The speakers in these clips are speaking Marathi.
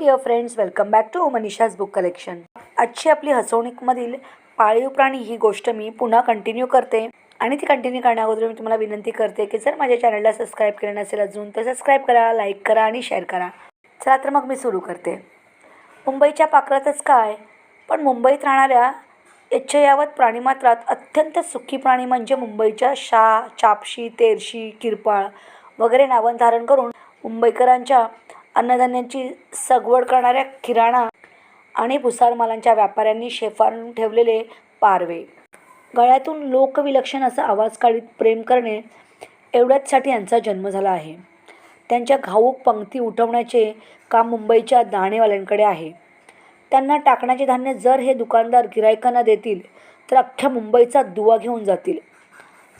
Dear friends welcome back to Manisha's book collection आजची आपली हसवणूकमधील पाळीव प्राणी ही गोष्ट मी पुन्हा कंटिन्यू करते. आणि ती कंटिन्यू करण्याअगोदर मी तुम्हाला विनंती करते की जर माझ्या चॅनलला सबस्क्राईब केलं नसेल अजून तर सबस्क्राईब करा लाईक करा आणि शेअर करा. चला तर मग मी सुरू करते. मुंबईच्या पाकरातच काय? पण मुंबईत राहणाऱ्या यच्छयावत प्राणीमात्रात अत्यंत सुखी प्राणी म्हणजे मुंबईच्या शा चापशी तेरशी किरपाळ वगैरे नावं धारण करून मुंबईकरांच्या अन्नधान्याची सगवड करणाऱ्या किराणा आणि भुसारमालांच्या व्यापाऱ्यांनी शेफारून ठेवलेले पारवे. गळ्यातून लोकविलक्षण असा आवाज काढीत प्रेम करणे एवढ्याचसाठी यांचा जन्म झाला आहे. त्यांच्या घाऊक पंक्ती उठवण्याचे काम मुंबईच्या दाणेवाल्यांकडे आहे. त्यांना टाकण्याचे धान्य जर हे दुकानदार गिरायकांना देतील तर अख्ख्या मुंबईचा दुवा घेऊन जातील.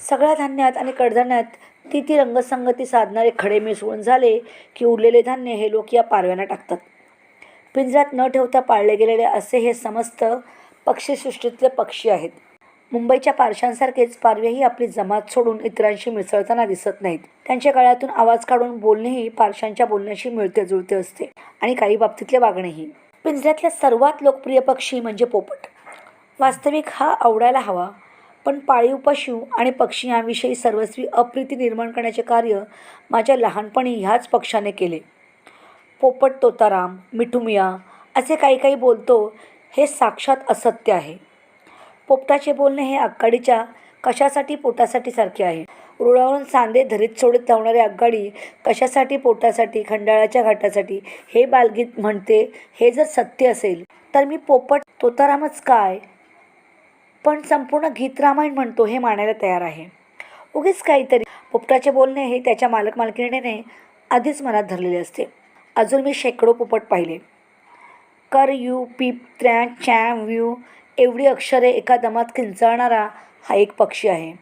सगळ्या धान्यात आणि कडधान्यात ती ती रंगसंगती साधणारे खडे मिसळून झाले की उरलेले धान्य हे लोक या पारव्यांना टाकतात. पिंजऱ्यात न ठेवता पाळले गेलेले असे हे समस्त पक्षीसृष्टीतले पक्षी आहेत. मुंबईच्या पारशांसारखेच पारवेही आपली जमात सोडून इतरांशी मिसळताना दिसत नाहीत. त्यांच्या गळ्यातून आवाज काढून बोलणेही पारशांच्या बोलण्याशी मिळते जुळते असते आणि काही बाबतीतले वागणेही. पिंजऱ्यातल्या सर्वात लोकप्रिय पक्षी म्हणजे पोपट. वास्तविक हा आवडायला हवा. पण पाळीव पशु आणि पक्षी याविषयी सर्वस्वी अप्रिती निर्माण करण्याचे कार्य माझ्या लहानपणी ह्याच पक्षाने केले. पोपट तोताराम मिठुमिया असे काही काही बोलतो हे साक्षात असत्य आहे. पोपटाचे बोलणे हे आगगाडीच्या कशासाठी पोटासाठी सारखे आहे? रुळावरून सांदे धरीत सोडत धावणारी आगगाडी कशासाठी पोटासाठी खंडाळाच्या घाटासाठी हे बालगीत म्हणते हे जर सत्य असेल तर मी पोपट तोतारामच काय? पण संपूर्ण गीत रामायण म्हणतो हे मानायला तयार आहे. उगीच काहीतरी पोपटाचे बोलणे हे त्याच्या मालक मालकिणीने आधीच मनात धरलेले असते. अजून मी शेकडो पोपट पाहिले. कर यू पीप त्र्या चॅम व्यू एवढी अक्षरे एका दमात किंचाळणारा हा एक पक्षी आहे.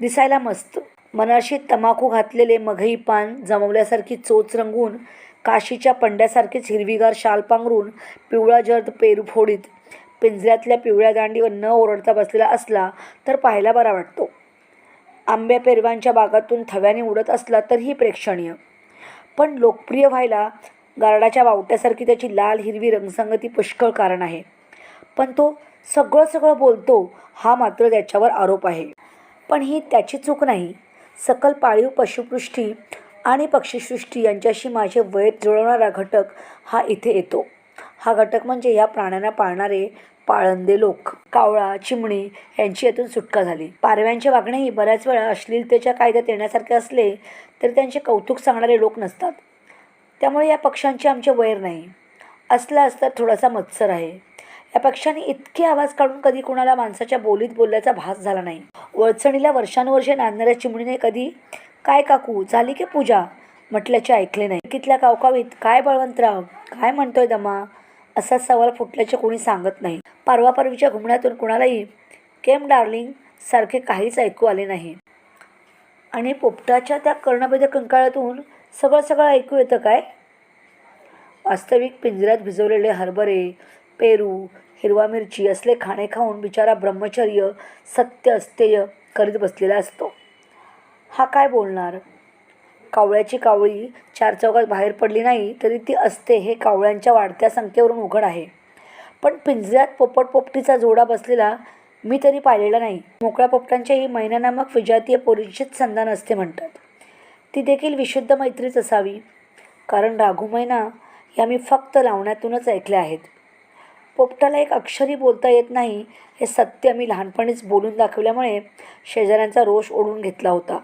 दिसायला मस्त. मनाशी तमाखू घातलेले मघई पान जमवल्यासारखी चोच रंगून काशीच्या पंड्यासारखीच हिरवीगार शाल पांघरून पिवळा जर्द पेरू फोडीत पिंजऱ्यातल्या पिवळ्या दांडीवर न ओरडता बसलेला असला तर पाहायला बरा वाटतो. आंब्या पेरवांच्या बागातून थव्याने उडत असला तरीही प्रेक्षणीय. पण लोकप्रिय व्हायला गारडाच्या बावट्यासारखी त्याची लाल हिरवी रंगसंगती पुष्कळ कारण आहे. पण तो सगळं सगळं बोलतो हा मात्र त्याच्यावर आरोप आहे. पण ही त्याची चूक नाही. सकल पाळीव पशुपृष्टी आणि पक्षीसृष्टी यांच्याशी माझे वैर जुळवणारा घटक हा इथे येतो. हा घटक म्हणजे या प्राण्यांना पाळणारे पाळंदे लोक. कावळा चिमणी यांची यातून सुटका झाली. पारव्यांचे वागणेही बऱ्याच वेळा अश्लीलतेच्या कायद्यात येण्यासारखे असले तरी त्यांचे कौतुक सांगणारे लोक नसतात. त्यामुळे या पक्ष्यांचे आमचे वैर नाही. असला असता थोडासा मत्सर आहे. या पक्ष्यांनी इतके आवाज काढून कधी कुणाला माणसाच्या बोलीत बोलल्याचा भास झाला नाही. वळचणीला वर्षानुवर्षे नांदणाऱ्या चिमणीने कधी काय काकू झाली की पूजा? म्हटल्याचे ऐकले नाही. कितल्या कावकावीत? काय बळवंतराव? काय म्हणतोय दमा? असा सवाल फुटल्याचे कोणी सांगत नाही. परवापरवीच्या घुमण्यातून कुणालाही केम डार्लिंग सारखे काहीच ऐकू आले नाही. आणि पोपटाच्या त्या कर्णभेद कंकाळातून सगळं सगळं ऐकू येतं काय? वास्तविक पिंजऱ्यात भिजवलेले हरभरे पेरू हिरवा मिरची असले खाणे खाऊन बिचारा ब्रह्मचर्य सत्य अस्तेय करीत बसलेला असतो. हा काय बोलणार? कावळ्याची कावळी चार चौकात बाहेर पडली नाही तरी ती असते हे कावळ्यांच्या वाढत्या संख्येवरून उघड आहे. पण पिंजऱ्यात पोपट पोपटीचा जोडा बसलेला मी तरी पाहिलेला नाही. मोकळ्या पोपटांच्याही ही नामक विजातीय पोरींशीच संधान असते म्हणतात. ती देखील विशुद्ध मैत्रीच असावी. कारण राघू मैना या मी फक्त लावण्यातूनच ऐकल्या आहेत. पोपटाला एक अक्षरी बोलता येत नाही हे सत्य मी लहानपणीच बोलून दाखवल्यामुळे शेजाऱ्यांचा रोष ओढून घेतला होता.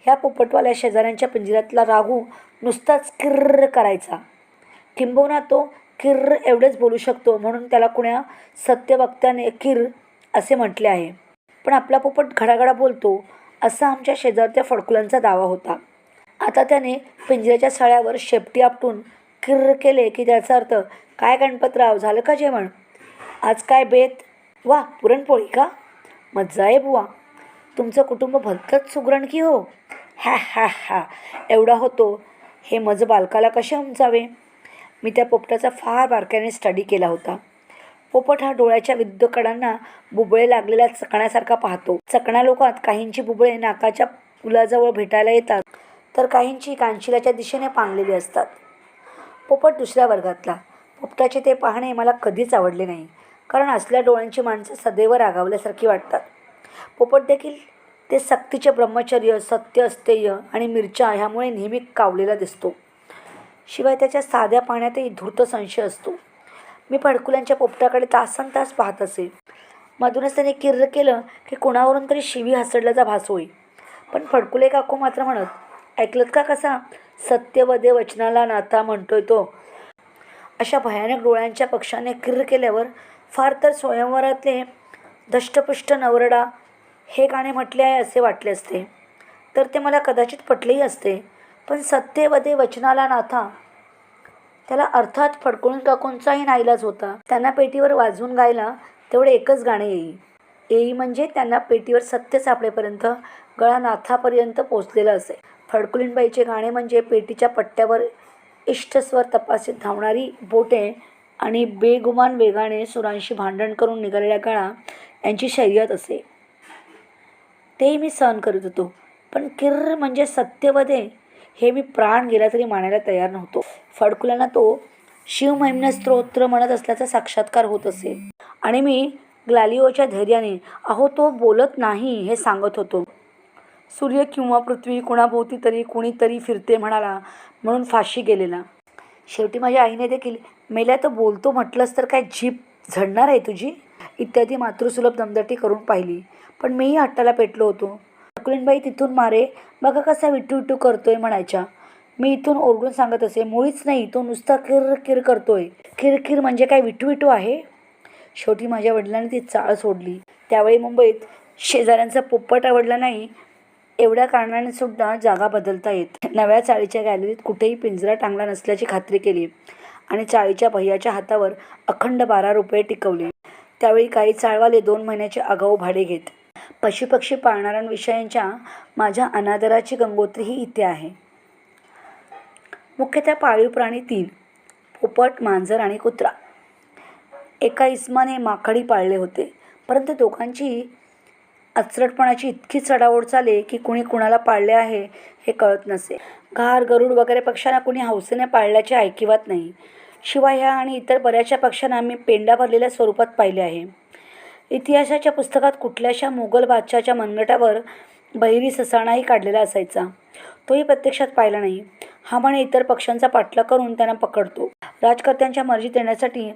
ह्या पोपटवाल्या शेजाऱ्यांच्या पिंजऱ्यातला राघू नुसताच किर्र करायचा. किंबहुना तो किर्र एवढेच बोलू शकतो. म्हणून त्याला कुण्या सत्यवक्त्याने किर असे म्हटले आहे. पण आपला पोपट घडाघडा बोलतो असा आमच्या शेजारच्या फडकुलांचा दावा होता. आता त्याने पिंजऱ्याच्या सळ्यावर शेपटी आपटून किर्र केले की त्याचा अर्थ काय गणपतराव झालं का जेवण? आज काय बेत? वा पुरणपोळी का? मज्जा आहे बुवा. तुमचं कुटुंब भलतंच सुगरण की हो. हॅ हॅ हॅ. एवढा होतो. हे मज बालकाला कसे उंचावे? मी त्या पोपटाचा फार बारकाईने स्टडी केला होता. पोपट हा डोळ्याच्या विद्युत कडांना बुबळे लागलेल्या चकण्यासारखा पाहतो. चकण्या लोकात काहींची बुबळे नाकाच्या पुलाजवळ भेटायला येतात तर काहींची कानशिलाच्या दिशेने पांगलेली असतात. पोपट दुसऱ्या वर्गातला. पोपटाचे ते पाहणे मला कधीच आवडले नाही कारण असल्या डोळ्यांची माणसं सदैव रागावल्यासारखी वाटतात. पोपट देखील ते सक्तीचे ब्रह्मचर्य सत्य अस्तेय आणि मिरच्या ह्यामुळे नेहमी कावलेला दिसतो. शिवाय त्याच्या साध्या पाण्यातही धूर्त संशय असतो. मी फडकुल्यांच्या पोपटाकडे तासन तास पाहत असे. मधूनच त्याने किर्र केलं की कोणावरून तरी शिवी हसडल्याचा भास होई. पण फडकुले काकू मात्र म्हणत ऐकलत का कसा? सत्यवदे वचनाला नाता म्हणतोय तो. अशा भयानक डोळ्यांच्या पक्षाने किर्र केल्यावर फार तर स्वयंवरातले धष्टपुष्ट नवरडा हे गाणे म्हटले आहे असे वाटले असते. तर ते मला कदाचित पटलेही असते. पण सत्यवदे वचनाला नाथा. त्याला अर्थात फडकून काकूंचाही नाईलाज होता. त्यांना पेटीवर वाजवून गायला तेवढे एकच गाणे येई. येई म्हणजे त्यांना पेटीवर सत्य सापडेपर्यंत गळा नाथापर्यंत पोचलेलं असे. फडकुलींबाईचे गाणे म्हणजे पेटीच्या पट्ट्यावर इष्टस्वर तपासीत धावणारी बोटे आणि बेगुमान वेगाने सुरांशी भांडण करून निघालेल्या गळा यांची शर्यत असे. तेही मी सहन करत होतो. पण किर्र म्हणजे सत्यवदे हे मी प्राण गेला तरी मानायला तयार नव्हतो. फडकुलांना तो शिवमहिम्न स्तोत्र म्हणत असल्याचा साक्षात्कार होत असे. आणि मी ग्लालिओच्या धैर्याने अहो तो बोलत नाही हे सांगत होतो. सूर्य किंवा पृथ्वी कुणाभोवती तरी कुणीतरी फिरते म्हणाला म्हणून फाशी गेलेला. शेवटी माझ्या आईने देखील मेल्या तर बोलतो म्हटलंस तर काय जीप झडणार आहे तुझी? इत्यादी मातृसुलभ दमदटी करून पाहिली. पण मीही हट्टाला पेटलो होतो. अकुलीनबाई तिथून मारे बघा कसा विटू विटू करतोय म्हणायच्या. मी इथून ओरडून सांगत असे मुळीच नाही तो नुसता किर किर करतोय. किरकिर म्हणजे काय विटू विटू आहे? शेवटी माझ्या वडिलांनी ती चाळ सोडली. त्यावेळी मुंबईत शेजाऱ्यांचा पोपट आवडला नाही एवढ्या कारणाने सुद्धा जागा बदलता येत. नव्या चाळीच्या गॅलरीत कुठेही पिंजरा टांगला नसल्याची खात्री केली आणि चाळीच्या भैयाच्या हातावर अखंड बारा रुपये टिकवले. त्यावेळी काही चाळवाले दोन महिन्याचे आगाऊ भाडे घेत. पशुपक्षी पाळणाऱ्यांविषयींच्या माझ्या अनादराची गंगोत्रीही इथे आहे. मुख्यतः पाळीव प्राणी तीन पोपट मांजर आणि कुत्रा. एका इस्माने माकडी पाळले होते परंतु दोघांची अचरटपणाची इतकी चढाओढ चाले की कुणी कुणाला पाळले आहे हे कळत नसे. घार गरुड वगैरे पक्ष्यांना कुणी हौसेने पाळल्याचे ऐकिवात नाही. शिवाय ह्या आणि इतर बऱ्याचशा पक्ष्यांना मी पेंडा भरलेल्या स्वरूपात पाहिले आहे. इतिहासाच्या पुस्तकात कुठल्याशा मुघल बादशाच्या मनगटावर बहिरी ससाणाही काढलेला असायचा. तोही प्रत्यक्षात पाहिला नाही. हा म्हणे इतर पक्षांचा पाठलाग करून त्यांना पकडतो. राजकर्त्यांच्या मर्जीत येण्यासाठी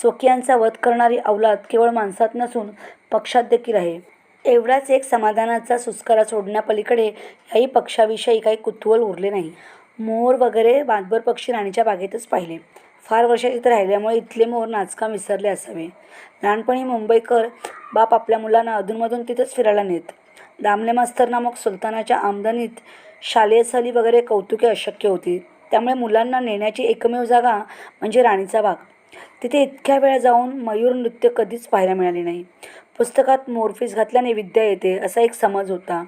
स्वकीयांचा वध करणारी अवलाद केवळ माणसात नसून पक्षात देखील आहे. एवढाच एक समाधानाचा सुस्कारा सोडण्यापलीकडे याही पक्षाविषयी काही कुतूहल उरले नाही. मोर वगैरे बांधभर पक्षी राणीच्या बागेतच पाहिले. फार वर्षात इथं राहिल्यामुळे इथले मोर नाचकाम विसरले असावे लहानपणी मुंबईकर बाप आपल्या मुलांना अधूनमधून तिथंच फिरायला नेत. दामले मास्तर नामक सुलतानाच्या आमदनीत शालेय सहली वगैरे कौतुके अशक्य होती. त्यामुळे मुलांना नेण्याची एकमेव जागा म्हणजे राणीचा बाग. तिथे इतक्या वेळा जाऊन मयूर नृत्य कधीच पाहायला मिळाले नाही. पुस्तकात मोरफीस घातल्याने विद्या येते असा एक समज होता.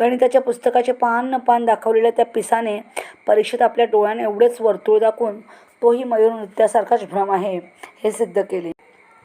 गणिताच्या पुस्तकाचे पान न पान दाखवलेल्या त्या पिसाने परीक्षेत आपल्या डोळ्याने एवढेच वर्तुळ दाखवून तोही मयूर नृत्यासारखाच भ्रम आहे हे सिद्ध केले.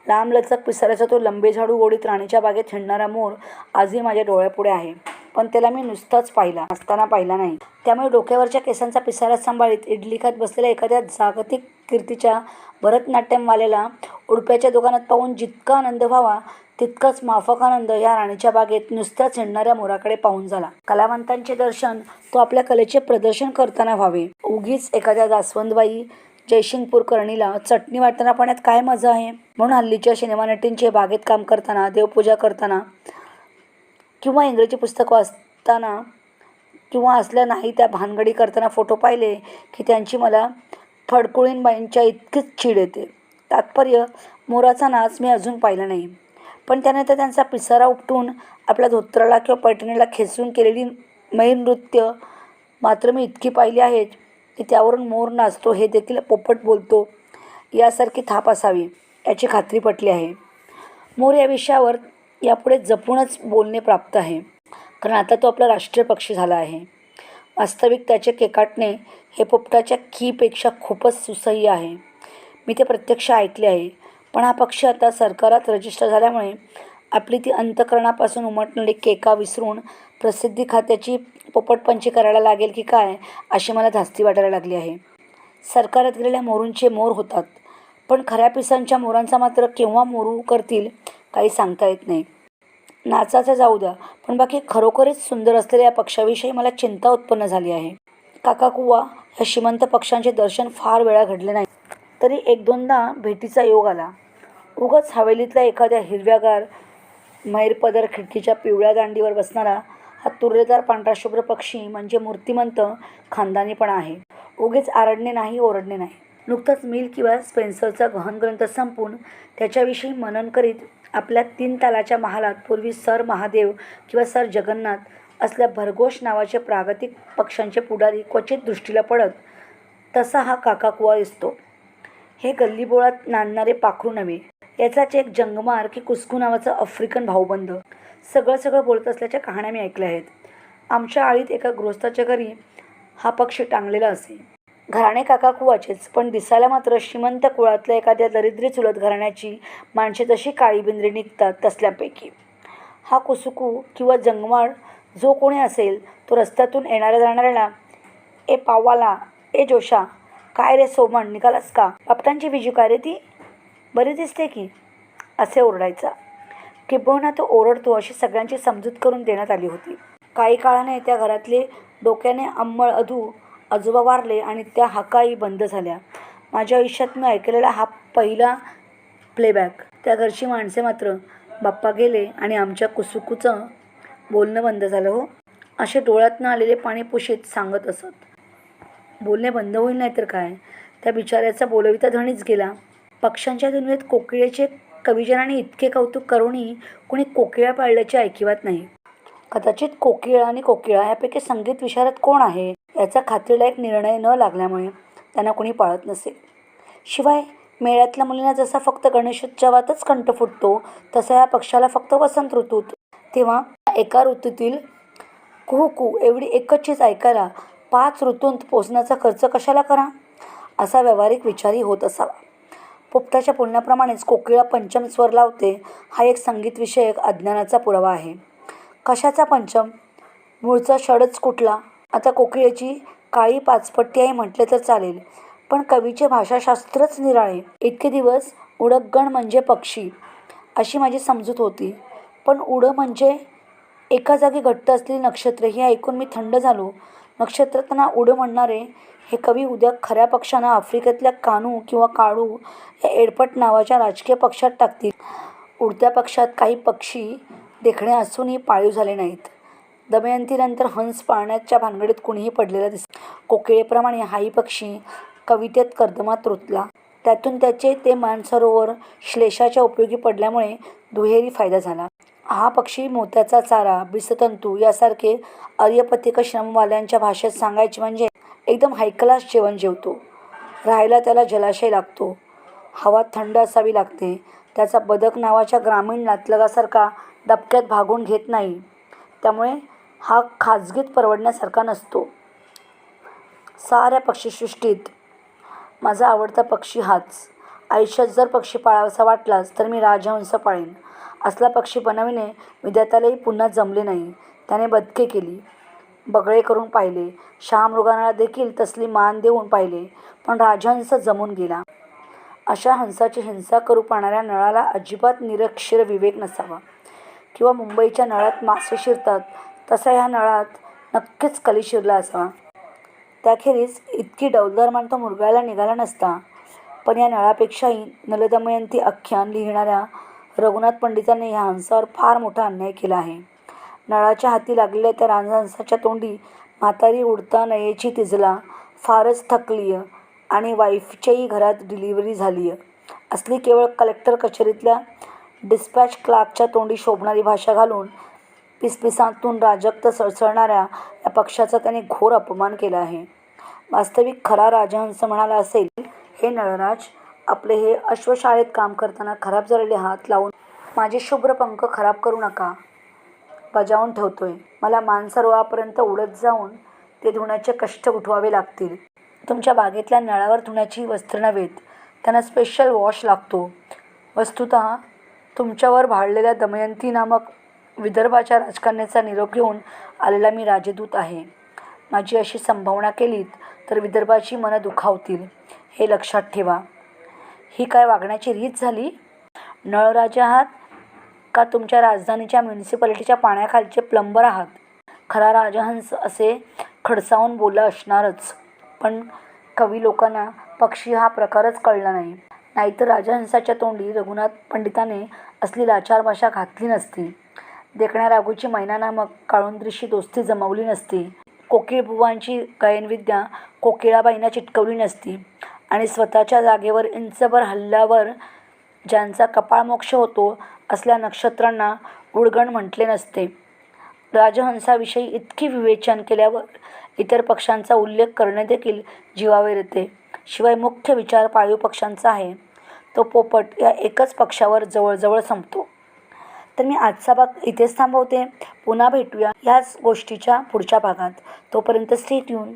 लांबलचक पिसाऱ्याचा तो लंबे झाडू गोडीत राणीच्या बागेत हिंडणारा मोर आजही माझ्या डोळ्यापुढे आहे. पण त्याला मी नुसताच पाहिला असताना पाहिला नाही. त्यामुळे डोक्यावरच्या केसांचा पिसारा सांभाळीत इडली खात बसलेल्या एखाद्या जागतिक कीर्तीच्या भरतनाट्यमवाल्याला उडप्याच्या दुकानात पाहून जितका आनंद व्हावा तितकाच माफक आनंद या राणीच्या बागेत नुसत्याच हिंडणाऱ्या मोराकडे पाहून झाला. कलावंतांचे दर्शन तो आपल्या कलेचे प्रदर्शन करताना व्हावे. उगीच एखाद्या जास्वंदबाई जयशिंगपूर करणीला चटणी वाटताना पाण्यात काय मजा आहे? म्हणून हल्लीच्या सिनेमा नटींचे बागेत काम करताना देवपूजा करताना किंवा इंग्रजी पुस्तकं वाचताना किंवा असल्या नाही त्या भानगडी करताना फोटो पाहिले की त्यांची मला फडकुळींबाईंच्या इतकीच चीड येते. तात्पर्य मोराचा नाच मी अजून पाहिला नाही. पण त्याने तर त्यांचा पिसारा उपटून आपल्या धोत्राला किंवा पैठणीला खेचून केलेली मैन नृत्य मात्र मी इतकी पाहिली आहेत की त्यावरून मोर नाचतो हे देखील पोपट बोलतो. यासारखी थाप असावी याची खात्री पटली आहे. मोर या विषयावर यापुढे जपूनच बोलणे प्राप्त आहे. कारण आता तो आपला राष्ट्रीय पक्षी झाला आहे. वास्तविक त्याचे केकाटणे हे पोपटाच्या कीपेक्षा खूपच सुसह्य आहे. मी ते प्रत्यक्ष ऐकले आहे. पण हा पक्षी आता सरकारात रजिस्टर झाल्यामुळे आपली ती अंतकरणापासून उमटणारी केका विसरून प्रसिद्धी खात्याची पोपटपंची करायला लागेल की काय अशी मला धास्ती वाटायला लागली आहे. सरकारात गेलेल्या मोरूंचे मोर होतात. पण खऱ्या पिसांच्या मोरांचा मात्र केव्हा मोरू करतील काही सांगता येत नाही. नाचाचं जाऊ द्या. पण बाकी खरोखरच सुंदर असलेल्या या पक्षाविषयी मला चिंता उत्पन्न झाली आहे. काकाकुवा ह्या श्रीमंत पक्षांचे दर्शन फार वेळा घडले नाही. तरी एक दोनदा भेटीचा योग आला. उगाच हवेलीतल्या एखाद्या हिरव्यागार मैरपदर खिडकीच्या पिवळ्या दांडीवर बसणारा हा तुर्रेदार पांढरा शुभ्र पक्षी म्हणजे मूर्तिमंत खानदानीपणा आहे. उगीच आरडणे नाही ओरडणे नाही. नुकताच मिल किंवा स्पेन्सरचा गहन ग्रंथ संपून त्याच्याविषयी मनन करीत आपल्या तीन तालाच्या महालात पूर्वी सर महादेव किंवा सर जगन्नाथ असल्या भरघोष नावाचे प्रागतिक पक्षांचे पुढारी क्वचित दृष्टीला पडत तसा हा काकाकुवा दिसतो. हे गल्लीबोळात नांदणारे पाखरू नव्हे. याचाच एक जंगमार की कुस्कू नावाचं आफ्रिकन भाऊबंद. सगळं सगळं बोलत असल्याच्या कहाण्या मी ऐकल्या आहेत. आमच्या आळीत एका गृहस्थाच्या घरी हा पक्षी टांगलेला असे. घराणे काकाकुवाचेच पण दिसायला मात्र श्रीमंत कुळातल्या एखाद्या दरिद्री चुलत घराण्याची माणसे जशी काळी बिंद्री निघतात तसल्यापैकी. हा कुसुकू किंवा जंगमाळ जो कोणी असेल तो रस्त्यातून येणाऱ्या जाणाऱ्याला ए पावाला ए जोशा काय रे सोमण निघालास का? बापटांची विजू काय रे ती? बरी दिसते की? असे ओरडायचा. किंबहुना तो ओरडतो अशी सगळ्यांची समजूत करून देण्यात आली होती. काही काळाने त्या घरातले डोक्याने अंमळ अधू आजोबा वारले आणि त्या हाकाही बंद झाल्या. माझ्या आयुष्यात मी ऐकलेला हा पहिला प्लेबॅक त्या घरची माणसे मात्र बाप्पा गेले आणि आमच्या कुसुकूचं बोलणं बंद झालं हो. असे डोळ्यातनं आलेले पाणी पुशीत सांगत असत. बोलणे बंद होईल नाही तर काय? त्या बिचाऱ्याचा बोलविता धणीच गेला. पक्ष्यांच्या दुनियेत कोकिळेचे कविजनाने इतके कौतुक करूनही कोणी कोकिळा पाळल्याचे ऐकिवात नाही. कदाचित कोकिळा आणि कोकिळा ह्यापैकी संगीत विशारद कोण आहे? याचा खात्रीलायक निर्णय न लागल्यामुळे त्यांना कोणी पाळत नसेल. शिवाय मेळ्यातल्या मुलींना जसा फक्त गणेशोत्सवातच कंठ फुटतो तसा या पक्षाला फक्त वसंत ऋतूत तेव्हा एका ऋतूतील कुहू एवढी एकच चीज ऐकायला पाच ऋतूंत पोचण्याचा खर्च कशाला करा? असा व्यावहारिक विचारही होत असावा. पोपटाच्या बोलण्याप्रमाणेच कोकिळा पंचम स्वर लावते हा एक संगीतविषयक अज्ञानाचा पुरावा आहे. कशाचा पंचम? मूळचा षडच कुठला? आता कोकिळेची काळी पाचपट्टी आहे म्हटले तर चालेल. पण कवीचे भाषाशास्त्रच निराळे. इतके दिवस उडगण म्हणजे पक्षी अशी माझी समजूत होती. पण उडं म्हणजे एका जागी घट्ट असलेली नक्षत्र हे ऐकून मी थंड झालो. नक्षत्र त्यांना उडं म्हणणारे हे कवी उद्या खऱ्या पक्षांना आफ्रिकेतल्या कानू किंवा काळू या एडपट नावाच्या राजकीय पक्षात टाकतील. उडत्या पक्षात काही पक्षी देखणे असूनही पाळीव झाले नाहीत. दमयंतीनंतर हंस पाळण्याच्या भानगडीत कुणीही पडलेला दिस कोकिळेप्रमाणे हाही पक्षी कवितेत कर्दमात रुतला. त्यातून त्याचे ते मानसरोवर श्लेषाच्या उपयोगी पडल्यामुळे दुहेरी फायदा झाला. हा पक्षी मोत्याचा चारा बिसतंतू यासारखे अर्यपथिक श्रमवाल्यांच्या भाषेत सांगायचे म्हणजे एकदम हायक्लास जेवण जेवतो. राहायला त्याला जलाशय लागतो. हवा थंड असावी लागते. त्याचा बदक नावाच्या ग्रामीण नातलगासारखा डबक्यात भागून घेत नाही. त्यामुळे हा खाजगीत परवडण्यासारखा नसतो. साऱ्या पक्षीसृष्टीत माझा आवडता पक्षी हाच. आयुष्यात जर पक्षी पाळावासा वाटलाच तर मी राजहंस पाळेन. असला पक्षी बनविणे विद्यार्थ्यालाही पुन्हा जमले नाही. त्याने बदके केली बगळे करून पाहिले. शहामृगांना देखील तसली मान देऊन पाहिले पण राजहंस जमून गेला. अशा हंसाची हिंसा करू पाहणाऱ्या नळाला अजिबात निरक्षर विवेक नसावा. किंवा मुंबईच्या नळात मासे शिरतात तसा ह्या नळात नक्कीच कली शिरला असावा. त्याखेरीज इतकी डौलदार मान तो मुरगायला निघाला नसता. पण या नळापेक्षाही नलदमयंती आख्यान लिहिणाऱ्या रघुनाथ पंडितांनी ह्या हंसावर फार मोठा अन्याय केला आहे. नळाच्या हाती लागलेल्या त्या राजहंसाच्या तोंडी म्हातारी उडता नयेची तिजला फारच थकलीय आणि वाईफच्याही घरात डिलिव्हरी झाली असली केवळ कलेक्टर कचेरीतल्या डिस्पॅच क्लार्कच्या तोंडी शोभणारी भाषा घालून पिसपिसांतून राजक्त सळसळणाऱ्या या पक्षाचा त्याने घोर अपमान केला आहे. वास्तविक खरा राजहंस म्हणाला असेल हे नळराज आपले हे अश्वशाळेत काम करताना खराब झालेले हात लावून माझे शुभ्र पंख खराब करू नका. बजावून ठेवतोय. मला मानसरोवापर्यंत उडत जाऊन ते धुण्याचे कष्ट उठवावे लागतील. तुमच्या बागेतल्या नळावर धुण्याची वस्त्र नव्हेत. त्यांना स्पेशल वॉश लागतो. वस्तुत तुमच्यावर भाळलेल्या दमयंती नामक विदर्भाच्या राजकारण्याचा निरोप घेऊन आलेला मी राजदूत आहे. माझी अशी संभावना केलीत तर विदर्भाची मनं दुखावतील हे लक्षात ठेवा. ही काय वागण्याची रीत झाली? नळराजा आहात का तुमच्या राजधानीच्या म्युन्सिपालिटीच्या पाण्याखालचे प्लंबर आहात? खरा राजहंस असे खडसावून बोलला असणारच. पण कवी लोकांना पक्षी हा प्रकारच कळला नाही. नाहीतर राजहंसाच्या तोंडी रघुनाथ पंडिताने असली लाचार भाषा घातली नसती. देखण्या राघूची मैना नामक काळुंद्रीशी दोस्ती जमवली नसती. कोकिळबुवांची गायनविद्या कोकिळाबाईंना चिटकवली नसती. आणि स्वतःच्या जागेवर इंचभर हल्ल्यावर ज्यांचा कपाळमोक्ष होतो असल्या नक्षत्रांना उडगण म्हटले नसते. राजहंसाविषयी इतकी विवेचन केल्यावर इतर पक्षांचा उल्लेख करणे देखील जीवावर येते. शिवाय मुख्य विचार पाळीव पक्षांचा आहे. तो पोपट या एकच पक्षावर जवळजवळ संपतो. तर मी आजचा भाग इथेच थांबवते. पुन्हा भेटूया ह्याच गोष्टीच्या पुढच्या भागात. तोपर्यंत स्टे ट्यून